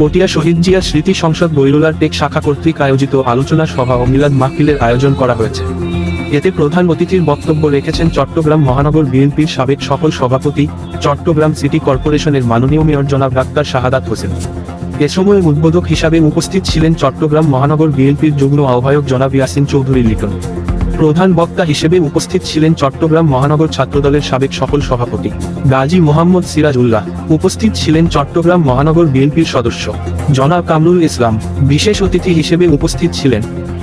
পটিয়া শহীদ জিয়া স্মৃতি সংসদ বৈরুলার টেক শাখা কর্তৃক আয়োজিত আলোচনা সভা ও মিলাদ মাহফিলের আয়োজন করা হয়েছে। এতে প্রধান অতিথির বক্তব্য রেখেছেন চট্টগ্রাম মহানগর বিএনপির সাবেক সফল সভাপতি, চট্টগ্রাম সিটি কর্পোরেশনের মাননীয় মেয়র জনাব ডাক্তার শাহাদাত হোসেন। এ সময় উদ্বোধক হিসাবে উপস্থিত ছিলেন চট্টগ্রাম মহানগর বিএনপির যুগ্ম আহ্বায়ক জনাব ইয়াসিন চৌধুরী লিটন। প্রধান বক্তা হিসেবে উপস্থিত ছিলেন চট্টগ্রাম মহানগর ছাত্রদলের সাবেক সফল সভাপতি, গাজী মোহাম্মদ সিরাজ উল্লাহ উপস্থিত ছিলেন চট্টগ্রাম মহানগর বিএনপির সদস্য, জনাব কামরুল ইসলাম। বিশেষ অতিথি হিসেবে উপস্থিত ছিলেন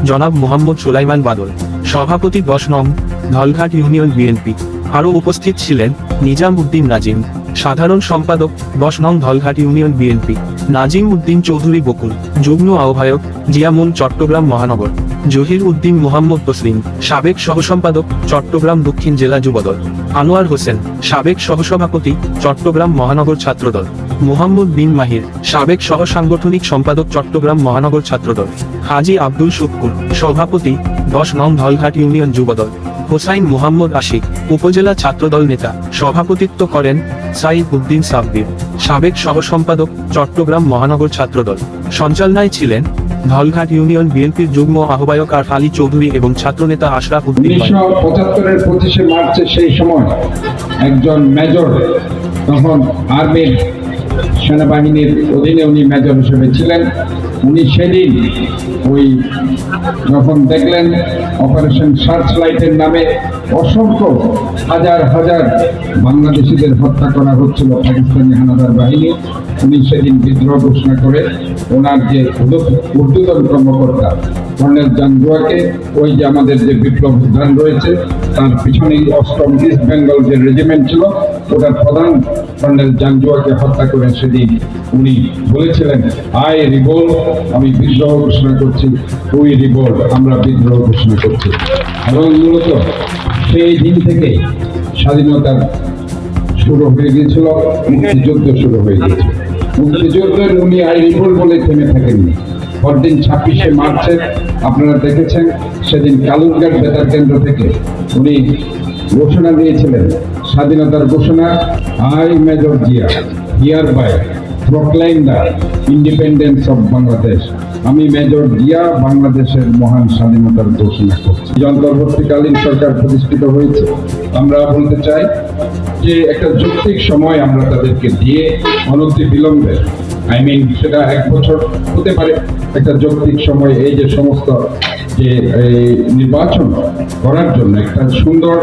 জনাব মোহাম্মদ সুলাইমান বাদল, সভাপতি নং ধলঘাট ইউনিয়ন বিএনপি। আরও উপস্থিত ছিলেন নিজাম উদ্দিন নাজিম, সাধারণ সম্পাদক দশ নং ধলঘাট ইউনিয়ন বিএনপি। নাজিম উদ্দিন চৌধুরী বকুল, যুগ্ম আহ্বায়ক জিয়ামুল চট্টগ্রাম মহানগর। জহির উদ্দিন মোহাম্মদ তসলিম, সাবেক সহসম্পাদক, চট্টগ্রাম দক্ষিণ জেলা যুবদল। আনোয়ার হোসেন, সাবেক সহসভাপতি, চট্টগ্রাম মহানগর ছাত্রদল। মোহাম্মদ বিন মাহির, সাবেক সহ সাংগঠনিক সম্পাদক, চট্টগ্রাম মহানগর ছাত্রদল। হাজি আব্দুল শুক্কুর সভাপতি, দশ নং ধলঘাট ইউনিয়ন যুবদল। হোসাইন মোহাম্মদ আশিক, উপজেলা ছাত্রদল নেতা। সভাপতিত্ব করেন সাইদ উদ্দিন সাব্বির, সাবেক সহ সম্পাদক চট্টগ্রাম মহানগর ছাত্রদল। সঞ্চালনায় ছিলেন ধলঘাট ইউনিয়ন বিএনপির যুগ্ম আহ্বায়ক আর আলী চৌধুরী এবং ছাত্রনেতা আশরাফ উদ্দিন পঁচাত্তরের পঁচিশে মার্চে সেই সময় একজন মেজর তখন আর্মির সেনাবাহিনীর অধীনে উনি মেজর হিসেবে ছিলেন। উনি সেদিন ওই যখন দেখলেন অপারেশন সার্চ লাইটের নামে অসংখ্য হাজার হাজার বাংলাদেশিদের হত্যা করা হচ্ছিল পাকিস্তানি হানাদার বাহিনী, উনি সেদিন বিদ্রোহ ঘোষণা করে ওনার যে ঊর্ধ্ব- ঊর্ধ্বতন কর্মকর্তা কর্নেল জানজুয়াকে ওই যে আমাদের যে বিপ্লব উদ্যান রয়েছে, তার পিছনেই অষ্টম ইস্ট বেঙ্গল যে রেজিমেন্ট ছিল, ওটার প্রধান কর্নেল জানজুয়াকে হত্যা করে সেদিন উনি বলেছিলেন আই রিবোল, আমি বিদ্রোহ ঘোষণা করছি উই রিবোল, আমরা বিদ্রোহ ঘোষণা করছি। এবং মূলত সেই দিন থেকে স্বাধীনতার শুরু হয়ে গিয়েছিল, মুক্তিযুদ্ধ শুরু হয়ে গিয়েছিল। মুক্তিযুদ্ধের উনি আই রিপোর্ট বলে থেমে থাকেননি। পরদিন ছাব্বিশে মার্চে আপনারা দেখেছেন, সেদিন কালুরঘাট বেতার কেন্দ্র থেকে উনি ঘোষণা দিয়েছিলেন, স্বাধীনতার ঘোষণা, I major Zia, here by proclaim the independence of Bangladesh. আমি মেজর জিয়া, বাংলাদেশের মহান স্বাধীনতার ঘোষণা করছি। অন্তর্বর্তীকালীন সরকার প্রতিষ্ঠিত হয়েছে। আমরা বলতে চাই যে একটা যৌক্তিক সময় আমরা তাদেরকে দিয়ে অনতি বিলম্বে আই মিন সেটা এক বছর হতে পারে। একটা যৌক্তিক সময় এই যে সমস্ত যে নির্বাচন করার জন্য একটা সুন্দর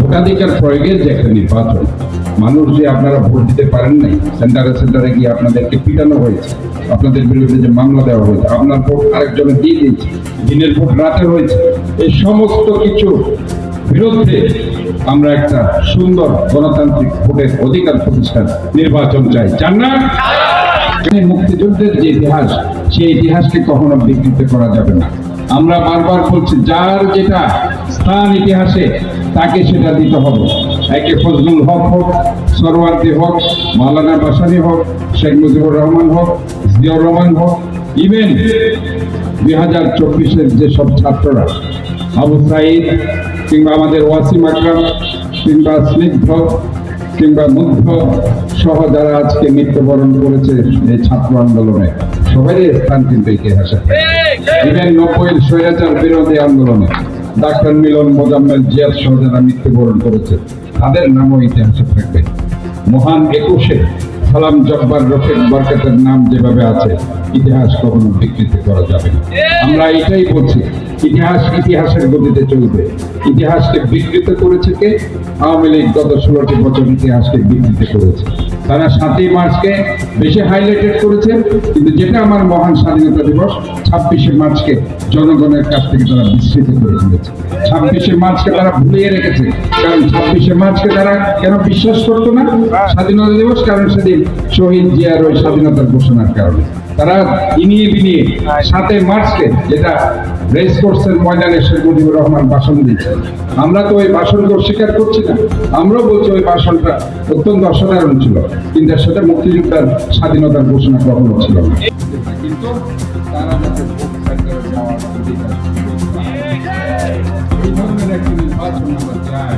ভোটাধিকার প্রয়োগের যে একটা নির্বাচন, মানুষ যে আপনারা ভোট দিতে পারেন নাই, সেন্টারে সেন্টারে গিয়ে আপনাদেরকে পিটানো হয়েছে, আপনাদের বিরুদ্ধে যে মামলা দেওয়া হয়েছে, আপনার ভোট আরেকজনে দিয়ে দিয়েছে, দিনের ভোট রাতে হয়েছে, এই সমস্ত কিছু বিরুদ্ধে আমরা একটা সুন্দর গণতান্ত্রিক ভোটের অধিকার প্রতিষ্ঠান নির্বাচন চাই। চান না মুক্তিযুদ্ধের যে ইতিহাস, সেই ইতিহাসকে কখনো বিকৃত করা যাবে না। আমরা বারবার বলছি, যার যেটা স্থান ইতিহাসে, তাকে সেটা দিতে হবে। একে ফজলুল হক হোক, সরওয়ার্দি হোক, মাওলানা বাসানি হোক, শেখ মুজিবুর রহমান হোক, জিয়াউর রহমান হোক ইভেন দুই হাজার চব্বিশের যেসব ছাত্ররা, আবু সাইদ কিংবা আমাদের ওয়াসিম আকরাম কিংবা স্নিগ্ধ, কিংবা মুগ্ধ সহ যারা আজকে মৃত্যুবরণ করেছে এই ছাত্র আন্দোলনে। সবারই স্থান কিন্তু ইতিহাসে। ইভেন নব্বইয়ের স্বৈরাচার বিরোধী আন্দোলনে ডাক্তার মিলন মোজাম্মেল জিয়াদ সহ যারা মৃত্যুবরণ করেছে, তাদের নামও ইতিহাসে থাকবে। মহান একুশে সালাম জব্বার রফিক বরকতের নাম যেভাবে আছে, ইতিহাস কখনো বিকৃতি করা যাবে না। আমরা এটাই বলছি ইতিহাস ইতিহাসের গতিতে চলবে। ইতিহাসকে বিকৃত করেছে কে? আওয়ামী লীগ গত ষোলোটি বছর ইতিহাসকে বিকৃত করেছে। তারা সাতই মার্চকে বেশি হাইলাইটেড করেছে, কিন্তু যেটা আমার মহান স্বাধীনতা দিবস, ছাব্বিশে মার্চকে জনগণের কাছ থেকে তারা বিস্মৃত করে ফেলেছে ছাব্বিশে মার্চকে তারা ভুলিয়ে রেখেছে, কারণ ছাব্বিশে মার্চকে তারা কেন বিশ্বাস করতো না? স্বাধীনতা দিবস, কারণ সেদিন শহীদ জিয়ার ওই স্বাধীনতার ঘোষণার কারণে। তারা ইনিয়ে বিনিয়ে সাতই মার্চকে যেটা রেস কোর্সের ময়দানে শেখ মুজিবুর রহমান ভাষণ দিয়েছেন আমরা তো ওই ভাষণকে অস্বীকার করছি না আমরাও বলছি ওই ভাষণটা অত্যন্ত অসাধারণ ছিল কিন্তু সেটা মুক্তিযোদ্ধার স্বাধীনতার ঘোষণা কখনো ছিল কিন্তু তারা এই ধরনের একটি নির্বাচন আমরা চাই